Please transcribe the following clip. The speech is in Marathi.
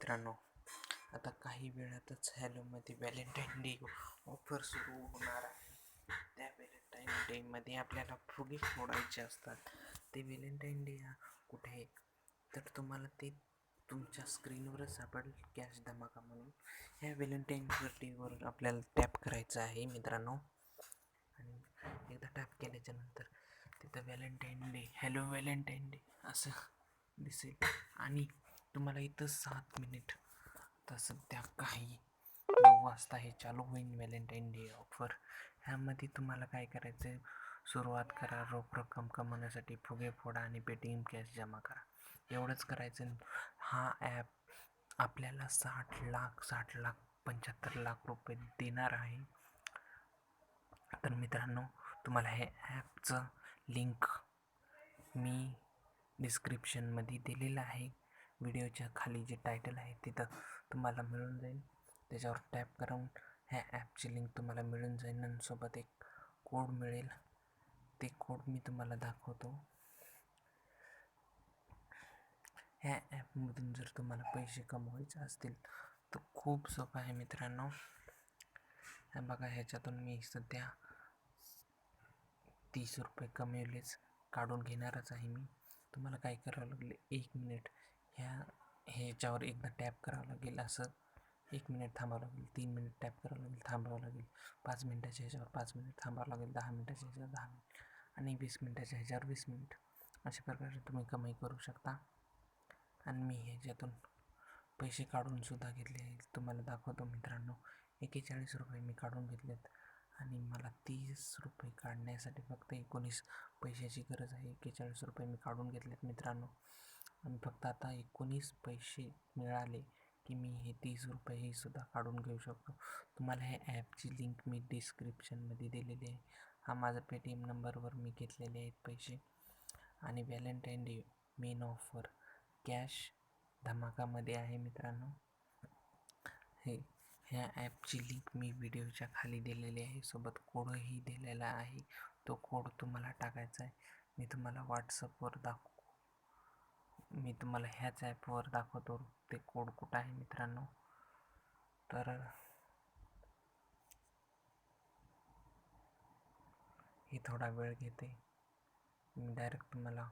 मित्रांनो आता काही वेळातच हॅलोमध्ये व्हॅलेंटाईन डे ऑफर सुरू होणार आहे. त्या व्हॅलेंटाईन डेमध्ये आपल्याला फुगे फोडायचे असतात. ते व्हॅलेंटाईन डे हा कुठे आहे? तर तुम्हाला ते तुमच्या स्क्रीनवरच सापडेल कॅश धमाका म्हणून. ह्या व्हॅलेंटाईन डेवर आपल्याला टॅप करायचं आहे मित्रांनो. आणि एकदा टॅप केल्याच्यानंतर तिथं Valentine day hello Valentine day असं दिसेल. आणि तुम्हाला इथं सात मिनिट. तर सध्या काही नऊ वाजता हे चालू होईल व्हॅलेंटाईन डे ऑफर. ह्यामध्ये तुम्हाला काय करायचं आहे सुरुवात करा रोख रक्कम कमवण्यासाठी फुगे फोडा आणि पेटीएम कॅश जमा करा. एवढंच करायचं हा ॲप आपल्याला साठ लाख साठ लाख पंच्याहत्तर लाख रुपये देणार आहे. तर मित्रांनो तुम्हाला हे ॲपचं लिंक मी डिस्क्रिप्शनमध्ये दिलेलं आहे. व्हिडिओच्या खाली जे टायटल आहे तिथं तुम्हाला मिळून जाईल. त्याच्यावर टॅप करून ह्या ॲपची लिंक तुम्हाला मिळून जाईल आणि सोबत एक कोड मिळेल. ते कोड मी तुम्हाला दाखवतो. ह्या ॲपमधून जर तुम्हाला पैसे कमवायचे असतील तर खूप सोपं आहे मित्रांनो. ह्या बघा ह्याच्यातून मी सध्या तीस रुपये कमवलेच काढून घेणारच आहे मी. तुम्हाला काय करावं लागले? एक मिनिट ह्या ह्याच्यावर एकदा टॅप करावं लागेल असं. एक मिनिट थांबावं लागेल तीन मिनिट टॅप करावं लागेल थांबावं लागेल. पाच मिनिटाच्या ह्याच्यावर पाच मिनिट थांबावं लागेल दहा मिनिटाच्या ह्याच्यावर दहा मिनिट आणि वीस मिनिटाच्या ह्याच्यावर वीस मिनिट. अशा प्रकारे तुम्ही कमाई करू शकता. आणि मी ह्याच्यातून पैसे काढून सुद्धा घेतले तुम्हाला दाखवतो मित्रांनो एकेचाळीस रुपये मी काढून घेतलेत. आणि मला तीस रुपये काढण्यासाठी फक्त एकोणीस पैशाची गरज आहे. एकेचाळीस रुपये मी काढून घेतलेत मित्रांनो. आणि फक्त आता एकोणीस पैसे मिळाले की मी हे तीस रुपयेही सुद्धा काढून घेऊ शकतो. तुम्हाला हे ॲपची लिंक मी डिस्क्रिप्शनमध्ये दिलेली आहे. हा माझा पेटीएम नंबरवर मी घेतलेले आहेत पैसे. आणि Valentine day main offer cash धमाकामध्ये आहे मित्रांनो. हे ह्या ॲपची लिंक मी व्हिडिओच्या खाली दिलेली आहे. सोबत कोडही दिलेला आहे. तो कोड तुम्हाला टाकायचा आहे. मी तुम्हाला व्हॉट्सअपवर दाखव मी तुम्हाला ह्याच ॲपवर दाखवतो. ते कोड कुठं आहे मित्रांनो? तर हे थोडा वेळ घेते. मी डायरेक्ट तुम्हाला